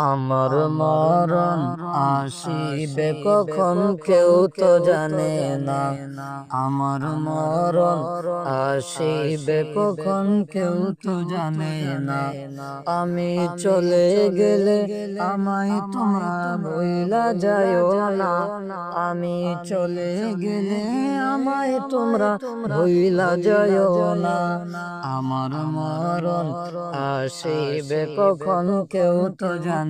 আমার মরণ আসিবে কখন কেউ তো জানে না। আমার মরণ আসিবে কখন কেউ তো জানে না। আমি চলে গেলে আমায় তোমরা বইলা যায়ও না। আমি চলে গেলে আমায় তোমরা বইলা যায়ও না। আমার মরণ আসিবে কখন কেউ তো জানে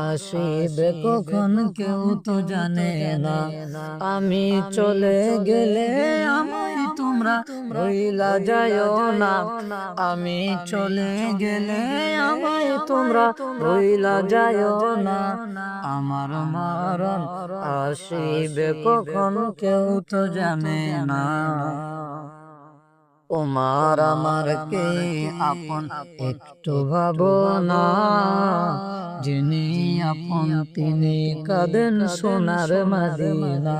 আসিবে কখন কেউ তো জানে না। আমি চলে গেলে আমায় তোমরা রইলা যায়ও না। আমি চলে গেলে আমায় তোমরা রইলা যায়ও না। আমার মরণ আসিবে কখন কেউ তো জানে না। তোমার আমার কে আপন একটু ভাবনা যিনি আপন তিনি কাঁদেন সোনার মাদিনা।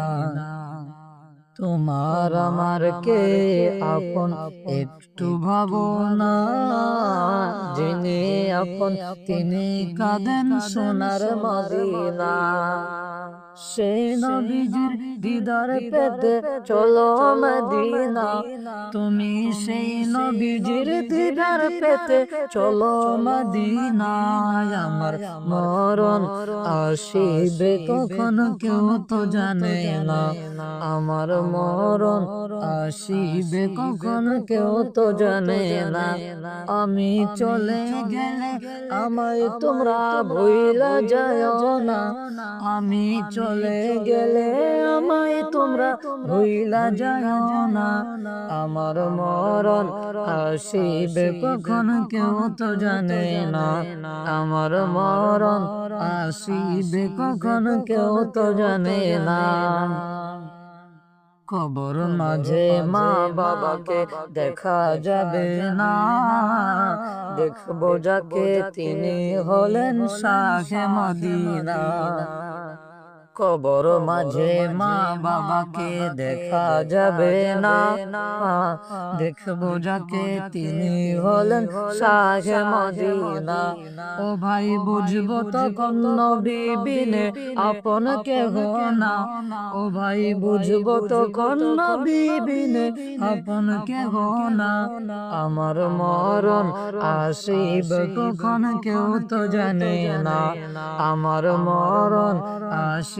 তোমার আমার কে আপন একটু ভাবনা যিনি আপন তিনি কাঁদেন সোনার মদিনা। সেই নবীজির দিদার পেতে চলো মদিনা। তুমি সেই নবীজির দিদার পেতে চলো মদিনা আমার মরণ আসিবে কখন কেউ তো জানে না। আমার মরণ আসিবে কখন কেউ তো জানে না। আমি চলে গেলে আমায় তোমরা ভুইলা যায় না। আমি চলে গেলে আমায় তোমরা ভুইলা যায় না। আমার মরণ আসিবে কখন কেউ তো জানে না। আমার মরণ আসিবে কখন কেউ তো জানে না। খবর মাঝে মা বাবাকে দেখা যাবে না। দেখব যাকে তিনি হলেন শাহে মদিনা। কবর মাঝে মা বাবাকে দেখা যাবে না। দেখব যাকে তিনি হলেন শাহে মদিনা। ও ভাই বুঝব তখন নবী বিনে আপন কেহ না। ও ভাই বুঝব তখন নবী বিনে আপন কেহ না। আমার মরণ আসিব কখন কেউ তো জানে না। আমার মরণ